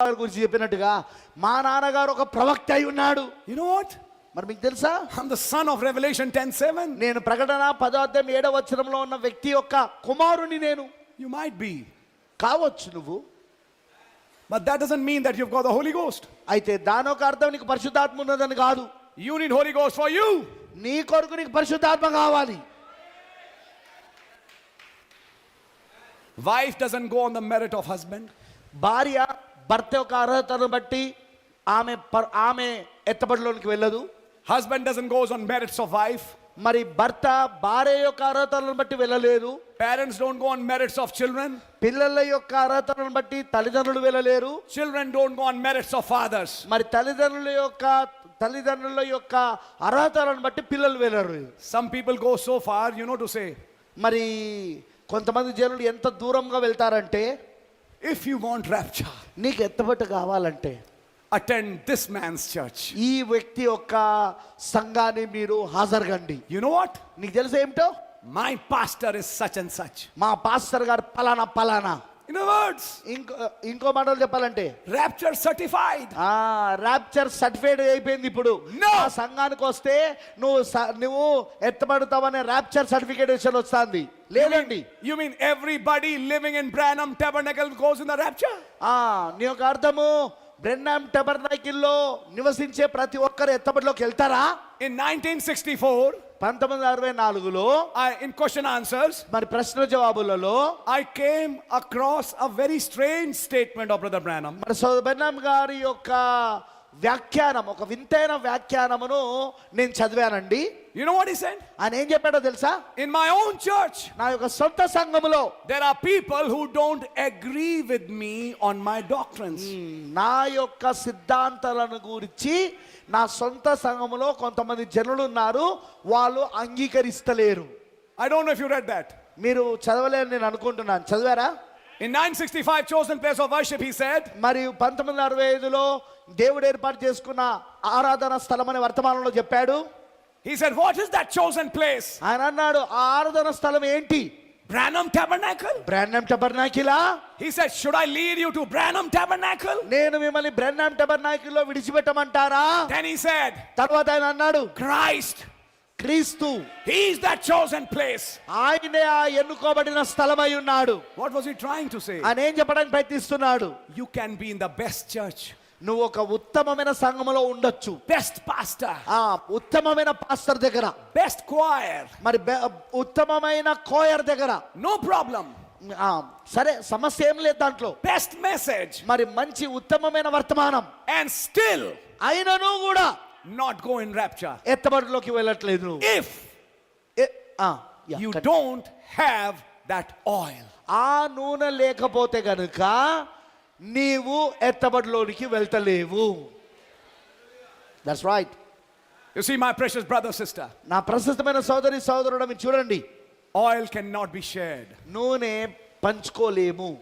గారి గురించి చెప్పినట్టుగా మా నాన్నగారు ఒక ప్రవక్త అయి ఉన్నాడు You know what? మరి మీకు తెలుసా I'm the son of Revelation 10 7. నేను ప్రకటన పదార్థం ఏడవ వచనంలో ఉన్న వ్యక్తి యొక్క కుమారుని నేను You might be. కావచ్చు నువ్వు But that doesn't mean that you've got the Holy Ghost. అయితే దాని ఒక అర్థం నీకు పరిశుద్ధాత్మ ఉన్నదని కాదు You need Holy Ghost for you. నీ కొరకు నీకు పరిశుద్ధాత్మ కావాలి Wife doesn't go on the merit of husband. భార్య భర్త యొక్క అర్హతను బట్టి ఆమె ఆమె ఎత్తబడిలోనికి వెళ్ళదు Husband doesn't goes on merits of wife. మరి భర్త భార్య యొక్క అర్హతలను బట్టి వెళ్ళలేరు Parents don't go on merits of children. పిల్లల యొక్క అర్హతలను బట్టి తల్లిదండ్రులు వెళ్ళలేరు Children don't go on merits of fathers. మరి తల్లిదండ్రుల యొక్క తల్లిదండ్రుల యొక్క అర్హతలను బట్టి పిల్లలు వెళ్ళరు Some people go so far, you know, to say, మరి కొంతమంది జనులు ఎంత దూరంగా వెళ్తారంటే if you want rapture, నీకు ఎత్తబట్టు కావాలంటే attend this man's church. ఈ వ్యక్తి యొక్క సంఘాన్ని మీరు హాజరుగండి You know what? నీకు తెలుసు ఏమిటో My pastor is such and such. మా పాస్టర్ గారు పలానా పలానా In other words, ఇంకో ఇంకో మాటలు చెప్పాలంటే rapture certified. ఆ ర్యాప్చర్ సర్టిఫైడ్ అయిపోయింది ఇప్పుడు No. ఆ సంఘానికి వస్తే నువ్వు నువ్వు ఎత్తబడతావనే ర్యాప్చర్ సర్టిఫికేషన్ వస్తుంది లేదండి You mean everybody living in Branham Tabernacle goes in the rapture? ఆ నీ యొక్క అర్థము బ్రెన్నామ్ టెబర్నాకిల్లో నివసించే ప్రతి ఒక్కరు ఎత్తబడిలోకి వెళ్తారా In 1964, పంతొమ్మిది వందల అరవై నాలుగులో in question answers, మరి ప్రశ్న జవాబులలో I came across a very strange statement of Brother Branham. మరి సోదరు బెన్నాం గారి యొక్క వ్యాఖ్యానం ఒక వింతైన వ్యాఖ్యానమును నేను చదివానండి You know what he said? ఆయన ఏం చెప్పాడో తెలుసా In my own church, నా యొక్క సొంత సంఘములో there are people who don't agree with me on my doctrines. నా యొక్క సిద్ధాంతాలను గురించి నా సొంత సంఘములో కొంతమంది జనులు ఉన్నారు వాళ్ళు అంగీకరిస్తలేరు I don't know if you read that. మీరు చదవలేని నేను అనుకుంటున్నాను చదివారా In 965, chosen place of worship, he said, మరి పంతొమ్మిది వందల అరవై ఐదులో దేవుడు ఏర్పాటు చేసుకున్న ఆరాధన స్థలం అనే వర్తమానంలో చెప్పాడు he said, What is that chosen place? ఆయన అన్నాడు ఆ ఆరాధన స్థలం ఏంటి Branham Tabernacle? బ్రాండమ్ టబర్నాకిలా He said, Should I lead you to Branham Tabernacle? నేను మిమ్మల్ని బ్రెన్నాం టబర్నాకిల్లో విడిచిపెట్టమంటారా Then he said, తర్వాత ఆయన అన్నాడు Christ, క్రీస్తు he is that chosen place. ఆయనే ఆ ఎన్నుకోబడిన స్థలమై ఉన్నాడు What was he trying to say? ఆయన ఏం చెప్పడానికి ప్రయత్నిస్తున్నాడు You can be in the best church, నువ్వు ఒక ఉత్తమమైన సంఘములో ఉండొచ్చు best pastor, ఆ ఉత్తమమైన పాస్టర్ దగ్గర best choir. మరి ఉత్తమమైన కోయర్ దగ్గర problem. ఆ, సరే సమస్య ఏం లేదు దాంట్లో Best message. మరి మంచి ఉత్తమమైన వర్తమానం And still అయినను కూడా not go in rapture. ఎత్తబడిలోకి వెళ్ళట్లేదు ఆ, yeah, don't have that oil. ఆ నూనె లేకపోతే గనుక నీవు ఎత్తబడిలోనికి వెళ్తలేవు. That's right You see, my precious brother, sister, నా ప్రశస్తమైన సోదరి సోదరుడు మీరు చూడండి. oil cannot be shared. నూనె పంచుకోలేము.